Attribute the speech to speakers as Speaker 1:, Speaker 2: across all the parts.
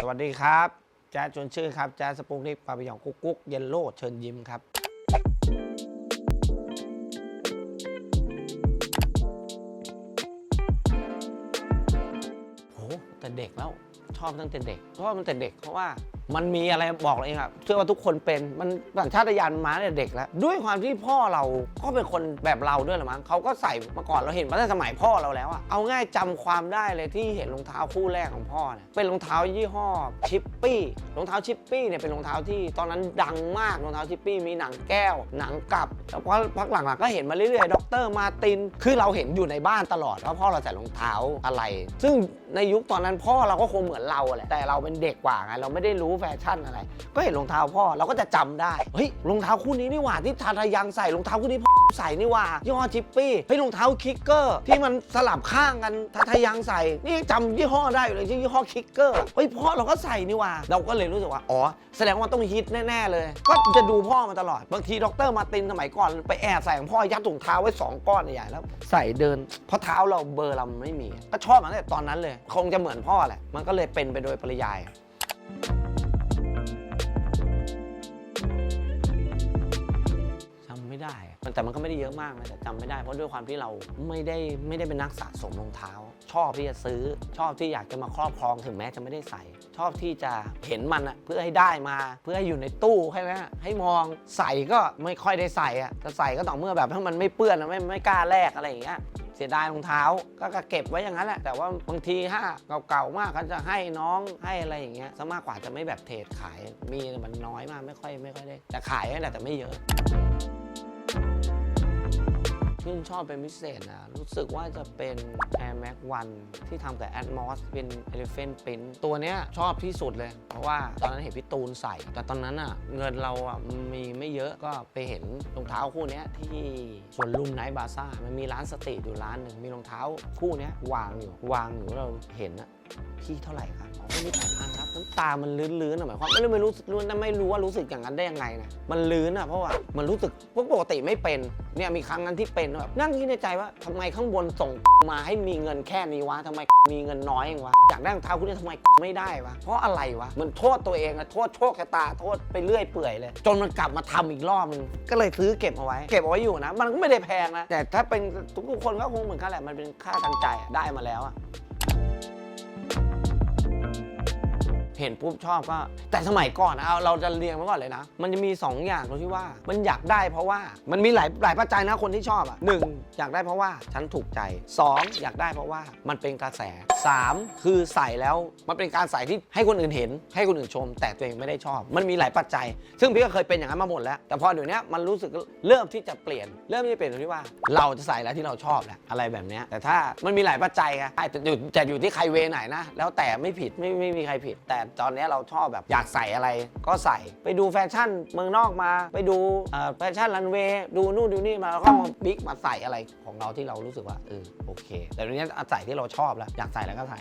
Speaker 1: สวัสดีครับแจ๊สชวนชื่อครับแจ๊สสปุกนิกปาปิยองกุ๊กกุ๊กเยลโล่เชิญยิ้มครับ โหแต่เด็กแล้วชอบตั้งแต่เด็กชอบตั้งแต่เด็กเพราะว่า มันมีอะไรบอกเราเองอะเชื่อว่าทุกคนเป็นมันสัญชาตญาณมาเนี่ยเด็กแล้ว ด้วยความที่พ่อเราก็เป็นคนแบบเราด้วยหรือมั้งเขาก็ใส่มาก่อนเราเห็นมาตั้งแต่สมัยพ่อเราแล้วอะเอาง่ายจำความได้เลยที่เห็นรองเท้าคู่แรกของพ่อเนี่ยเป็นรองเท้ายี่ห้อชิปปี้รองเท้าชิปปี้เนี่ยเป็นรองเท้าที่ตอนนั้นดังมากรองเท้าชิปปี้มีหนังแก้ว หนังกลับแล้วก็พักหลังๆก็เห็นมาเรื่อยๆด็อกเตอร์มาตินคือเราเห็นอยู่ในบ้านตลอดว่าพ่อเราใส่รองเท้าอะไร ซึ่งในยุคตอนนั้นพ่อเราก็คงเหมือนเราแหละแต่เราเป็นเด็กกว่าไงเราไม่ได้รู้แฟชั่นอะไร ก็เห็นรองเท้าพ่อเราก็จะจำได้ เฮ้ยรองเท้าคู่นี้นี่หว่าที่ทาทายังใส่รองเท้าคู่นี้พ่อใส่นี่หว่ายี่ห้อชิปปี้เฮ้ยรองเท้าคิกเกอร์ที่มันสลับข้างกันทาทายังใส่ นี่จำยี่ห้อได้อยู่เลยชื่อยี่ห้อคิกเกอร์เฮ้ยพ่อเราก็ใส่นี่หว่าเราก็เลยรู้สึกว่าอ๋อแสดงว่าต้องฮิตแน่ๆเลย ก็จะดูพ่อมาตลอดบางทีดรมาร์ตินสมัยก่อนไปแอบใส่ของพ่อยัดถุงเท้าไว้สองก้อนใหญ่แล้ว ใส่เดิน เพราะเท้าเราเบอร์เราไม่มี ก็ชอบมาตั้งแต่ตอนนั้นเลย คงจะเหมือนพ่อแหละ มันก็เลยเป็นไปโดยปริยายจ ม่ได้อะแต่มันก็ไม่ได้เยอะมากนะแต่จำไม่ได้เพราะด้วยความที่เราไม่ได้ไม่ได้เป็นนักสะสมรองเท้า ชอบที่จะซื้อชอบที่อยากจะมาครอบครองถึงแม้จะไม่ได้ใส่ ชอบที่จะเห็นมันอะเพื่อให้ได้มาเพื่อให้อยู่ในตู้แค่นั้นให้มองใส่ก็ไม่ค่อยได้ใส่อะจะใส่ก็ต่อเมื่อแบบถ้ามันไม่เปื้อนไม่ไม่กล้าแลกอะไรอย่างเงี้ยเสียดายรองเท้าก็กเก็บไว้อย่างนั้นแหละแต่ว่าบางทีถ้าเก่าๆมากก็จะให้น้องให้อะไรอย่างเงี้ยซะมากกว่าจะไม่แบบเทรดขายมีมันน้อยมากไม่ค่อยไม่ค่อยได้แต่ขายนั่นแหละแต่ไม่เยอะ ชื่นชอบเป็นพิเศษนะรู้สึกว่าจะเป็น Air Max 1 ที่ทำกับ Atmos เป็น Elephant Print ตัวเนี้ยชอบที่สุดเลย เพราะว่าตอนนั้นเห็นพี่ตูนใส่ แต่ตอนนั้นอะเงินเราอะมีไม่เยอะก็ไปเห็นรองเท้าคู่เนี้ยที่สวนลุมไนท์บาซ่ามันมีร้านสตรีทอยู่ร้านหนึ่งมีรองเท้าคู่เนี้ยวางอยู่วางอยู่เราเห็นอะ พี่เท่าไหร่ครับอ๋อไม่แปดพันครับน้ำตามันลื้นๆอะหมายความไม่รู้ไม่รู้รู้ไม่รู้ว่ารู้สึกอย่างนั้นได้ยังไงนะมันลื้นอะเพราะว่ามันรู้สึกปกติไม่เป็นเนี่ยมีครั้งนั้นที่เป็นแบบนั่งคิดในใจว่าทำไมข้างบนส่งมาให้มีเงินแค่นี้วะทำไมมีเงินน้อยเองวะอยากได้รองเท้าคู่นี้ทำไมไม่ได้วะเพราะอะไรวะมันโทษตัวเองอะโทษโชคชะตาโทษไปเรื่อยเปื่อยเลย จนมันกลับมาทำอีกรอบนึงก็เลยซื้อเก็บเอาไว้ เก็บเอาไว้อยู่นะ มันก็ไม่ได้แพงนะแต่ถ้าเป็นทุกๆคนก็คงเหมือนกันแหละมันเป็นค่าทางใจอะได้มาแล้วอะ เห็นปุ๊บชอบก็ แต่สมัยก่อนนะเอาเราจะเรียงมาก่อนเลยนะ มันจะมี 2 อย่างตรงที่ว่า มันอยากได้เพราะว่ามันมีหลายหลายปัจจัยนะคนที่ชอบอะหนึ่งอยากได้เพราะว่าฉันถูกใจ 2 อยากได้เพราะว่ามันเป็นกระแส 3 คือใส่แล้วมันเป็นการใส่ที่ให้คนอื่นเห็น ให้คนอื่นชม แต่ตัวเองไม่ได้ชอบ มันมีหลายปัจจัย ซึ่งพี่ก็เคยเป็นอย่างนั้นมาหมดแล้ว แต่พอเดี๋ยวนี้มันรู้สึกเริ่มที่จะเปลี่ยน เริ่มที่จะเปลี่ยนตรงที่ว่า เราจะใส่แล้วที่เราชอบแหละอะไรแบบนี้แต่ถ้ามันมีหลายปัจจัยไงแต่อยู่แต่อยู่ที่ใครเวไหนนะแล้วแต่ไม่ผิดไม่ไม่มีใครผิดแต่ตอนนี้เราชอบแบบอยากใส่อะไรก็ใส่ไปดูแฟชั่นเมืองนอกมา ไปดูแฟชั่นรันเวย์ดูนู่นดูนี่มาแล้วก็มาบิ๊กมาใส่อะไรของเราที่เรารู้สึกว่าเออโอเค แต่ตอนนี้ใส่ที่เราชอบแล้วอยากใส่แล้วก็ใส่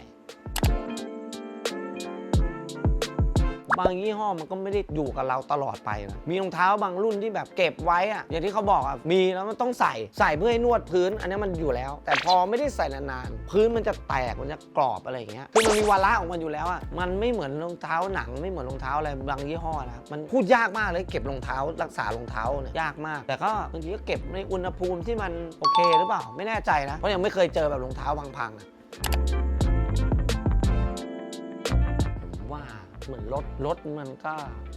Speaker 1: บางยี่ห้อมันก็ไม่ได้อยู่กับเราตลอดไปนะมีรองเท้าบางรุ่นที่แบบเก็บไว้อะอย่างที่เขาบอกอะมีแล้วมันต้องใส่ใส่เพื่อให้นวดพื้น อันนี้มันอยู่แล้ว แต่พอไม่ได้ใส่นานๆพื้นมันจะแตกมันจะกรอบอะไรอย่างเงี้ยคือมันมีวาระของมันอยู่แล้วอะมันไม่เหมือนรองเท้าหนังไม่เหมือนรองเท้าอะไรบางยี่ห้อนะมันพูดยากมากเลยเก็บรองเท้ารักษารองเท้าเนี่ยยากมาก แต่ก็บางทีก็เก็บในอุณหภูมิที่มันโอเคหรือเปล่า ไม่แน่ใจนะเพราะยังไม่เคยเจอแบบรองเท้าพังๆ เหมือนรถรถมันก็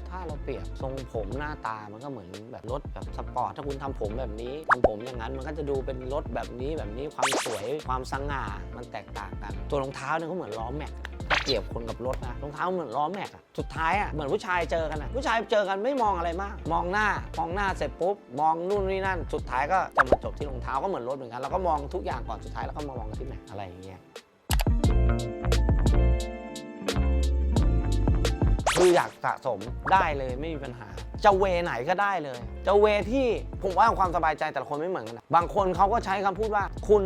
Speaker 1: ถ้าเราเปรียบทรงผมหน้าตามันก็เหมือนแบบรถแบบสปอร์ตถ้าคุณทำผมแบบนี้ทำผมอย่างนั้นมันก็จะดูเป็นรถแบบนี้แบบนี้ความสวยความสง่ามันแตกต่างกัน ตัวรองเท้าเนี่ยก็เหมือนล้อแม็กถ้าเปรียบคนกับรถนะรองเท้าเหมือนล้อแม็กอะสุดท้ายอะเหมือนผู้ชายเจอกันอะผู้ชายเจอกันไม่มองอะไรมาก มองหน้ามองหน้าเสร็จปุ๊บมองนู่นนี่นั่น สุดท้ายก็จะมาจบที่รองเท้าก็เหมือนรถเหมือนกันเราก็มองทุกอย่างก่อนสุดท้ายแล้วก็มามองที่แม็กอะไรอย่างเงี้ย คืออยากสะสมได้เลยไม่มีปัญหา จะเวไหนก็ได้เลย จะเวที่ผมว่าความสบายใจแต่ละคนไม่เหมือนกันนะบางคนเขาก็ใช้คำพูดว่าคุณ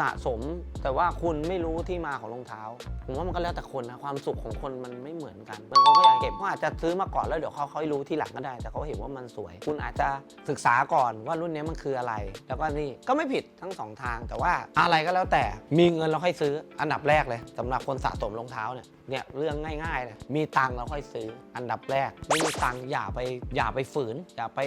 Speaker 1: สะสม แต่ว่าคุณไม่รู้ที่มาของรองเท้า ผมว่ามันก็แล้วแต่คนนะความสุขของคนมันไม่เหมือนกันบางคนก็อยากเก็บเขาอาจจะซื้อมาก่อนแล้วเดี๋ยวเขาเขารู้ทีหลังก็ได้ แต่เขาเห็นว่ามันสวย คุณอาจจะศึกษาก่อนว่ารุ่นนี้มันคืออะไร แล้วก็นี่ก็ไม่ผิดทั้งสองทาง แต่ว่าอะไรก็แล้วแต่มีเงินเราค่อยซื้ออันดับแรกเลยสำหรับคนสะสมรองเท้าเนี่ยเนี่ยเรื่องง่ายๆเลยมีตังเราค่อยซื้ออันดับแรกไม่มีตังอย่าไปอย่าไปฝืน อย่าไป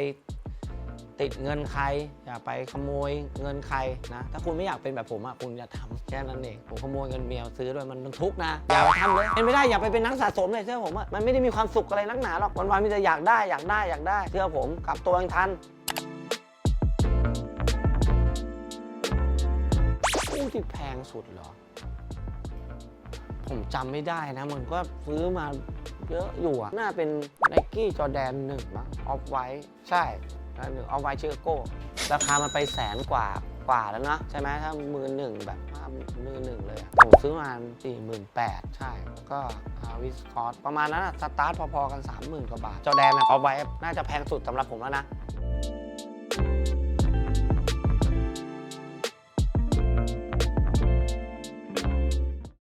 Speaker 1: ติดเงินใคร อย่าไปขโมยเงินใครนะ ถ้าคุณไม่อยากเป็นแบบผมอะคุณอย่าทำแค่นั้นเองผมขโมยเงินเมียซื้อด้วยมันทุกข์นะอย่าไปทำเลยเป็นไม่ได้อย่าไปเป็นนักสะสมเลยเชื่อผมอะมันไม่ได้มีความสุขอะไรนักหนาหรอกวันๆมีแต่อยากได้อยากได้อยากได้เชื่อผมกลับตัวเองทันคู่ที่แพงสุดเหรอ ผมจำไม่ได้นะ มันก็ซื้อมาเยอะอยู่อะน่าเป็น n นกี้จอแดนหนึ่งมั้งออฟไว้ ใช่ หนึ่งออาไวเชอร์โก้ราคามันไปแสนกว่ากว่าแล้วนะใช่ไหมถ้ามือหนึ่งแบบมือหนึ่งเลยผมซื้อมาสี่หมื่นแปดใช่ แล้วก็วิสคอร์ประมาณนั้นสตาร์ทพอๆกัน 30,000 กว่าบาทจอแดนอะออาไว้น่าจะแพงสุดสำหรับผมแล้วนะ